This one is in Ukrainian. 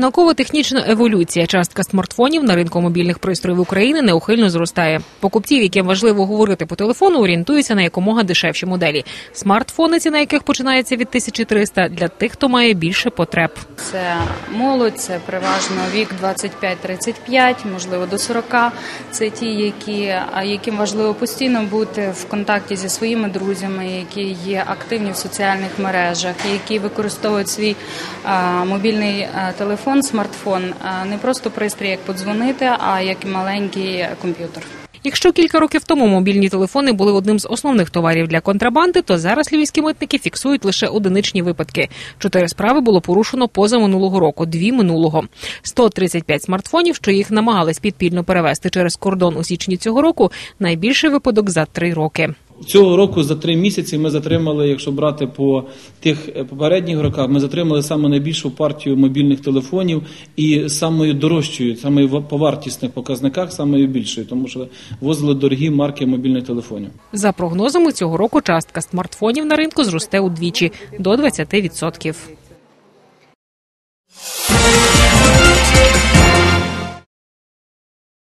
Науково-технічна еволюція. Частка смартфонів на ринку мобільних пристроїв України неухильно зростає. Покупців, яким важливо говорити по телефону, орієнтуються на якомога дешевші моделі. Смартфони, ціна яких починається від 1300, для тих, хто має більше потреб. Це молодь, це переважно вік 25-35, можливо до 40. Це ті, які, яким важливо постійно бути в контакті зі своїми друзями, які є активні в соціальних мережах, які використовують свій а, мобільний а, телефон, смартфон, не просто пристрій, як подзвонити, а як маленький комп'ютер. Якщо кілька років тому мобільні телефони були одним з основних товарів для контрабанди, то зараз львівські митники фіксують лише одиничні випадки. Чотири справи було порушено поза минулого року, дві минулого. 135 смартфонів, що їх намагались підпільно перевезти через кордон у січні цього року. Найбільший випадок за три роки. Цього року за три місяці ми затримали, якщо брати по тих е, попередніх роках, ми затримали саме найбільшу партію мобільних телефонів і самою дорожчою, саме по вартісних показниках, самою більшою, тому що возили дорогі марки мобільних телефонів. За прогнозами цього року частка смартфонів на ринку зросте удвічі до 20%.